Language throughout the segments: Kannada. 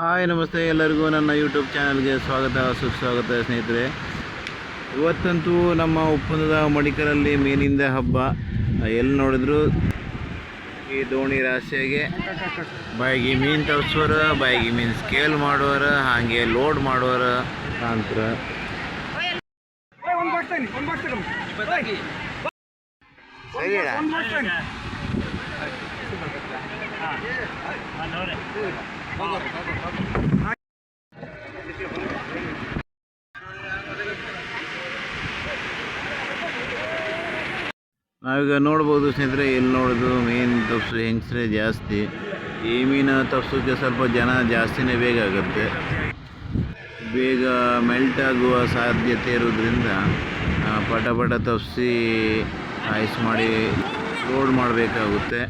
ಹಾಯ್ ನಮಸ್ತೆ ಎಲ್ಲರಿಗೂ. ನನ್ನ ಯೂಟ್ಯೂಬ್ ಚಾನಲ್ಗೆ ಸ್ವಾಗತ ಸುಸ್ವಾಗತ ಸ್ನೇಹಿತರೆ. ಇವತ್ತಂತೂ ನಮ್ಮ ಉಪ್ಪಂದದ ಮಡಿಕರಲ್ಲಿ ಮೀನಿಂದ ಹಬ್ಬ. ಎಲ್ಲಿ ನೋಡಿದ್ರು? ಈ ದೋಣಿ ರಾಶಿಯಾಗೆ ಬಾಯಿಗೆ ಮೀನು ತರಿಸೋರು ಬಾಯಿಗೆ ಮೀನು ಸ್ಕೇಲ್ ಮಾಡೋರು ಹಾಗೆ ಲೋಡ್ ಮಾಡೋರ ಅಂತರ ಸರಿ ನಾವೀಗ ನೋಡ್ಬೋದು ಸ್ನೇಹಿತರೆ, ಎಲ್ಲಿ ನೋಡೋದು? ಮೀನು ತಪ್ಸು ಹೆಂಗಸ್ರೆ ಜಾಸ್ತಿ. ಈ ಮೀನು ತಪ್ಸೋಕ್ಕೆ ಸ್ವಲ್ಪ ಜನ ಜಾಸ್ತಿನೇ ಬೇಕಾಗುತ್ತೆ ಬೇಗ ಮೆಲ್ಟ್ ಆಗುವ ಸಾಧ್ಯತೆ ಇರೋದ್ರಿಂದ ಪಟ ಪಟ ತಪ್ಸಿ ಐಸ್ ಮಾಡಿ ಲೋಡ್ ಮಾಡಬೇಕಾಗುತ್ತೆ.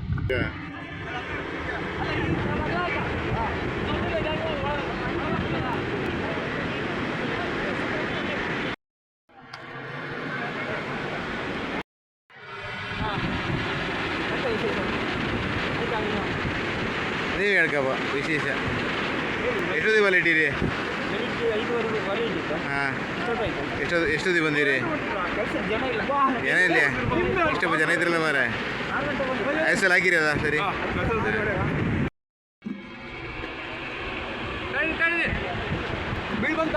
ನೀವು ಹೇಳ್ಕಪ್ಪ ವಿಶೇಷ. ಎಷ್ಟು ದಿವಸ ಇಟ್ಟಿರಿ ಎಷ್ಟು ಎಷ್ಟು ದಿನ ಬಂದಿರಿ? ಜನ ಇಲ್ಲ? ಇಷ್ಟೊಬ್ಬ ಜನ ಇದ್ರಲ್ಲ ಮಾರೆ ಐಸಲ್ ಸಲ ಹಾಕಿರಿ ಅದ ಸರಿ ಬೀಳ್ ಬಂತ?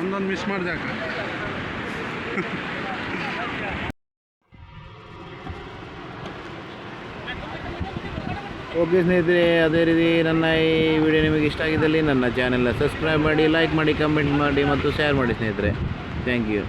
ನಂದೊಂದು ಮಿಸ್ ಮಾಡಿದೆ ಅಕ್ಕ ಓಕೆ ಸ್ನೇಹಿತರೆ, ಅದೇ ರೀತಿ ನನ್ನ ಈ ವಿಡಿಯೋ ನಿಮಗೆ ಇಷ್ಟ ಆಗಿದ್ದಲ್ಲಿ ನನ್ನ ಚಾನೆಲ್ನ ಸಬ್ಸ್ಕ್ರೈಬ್ ಮಾಡಿ ಲೈಕ್ ಮಾಡಿ ಕಮೆಂಟ್ ಮಾಡಿ ಮತ್ತು ಶೇರ್ ಮಾಡಿ ಸ್ನೇಹಿತರೆ. Thank you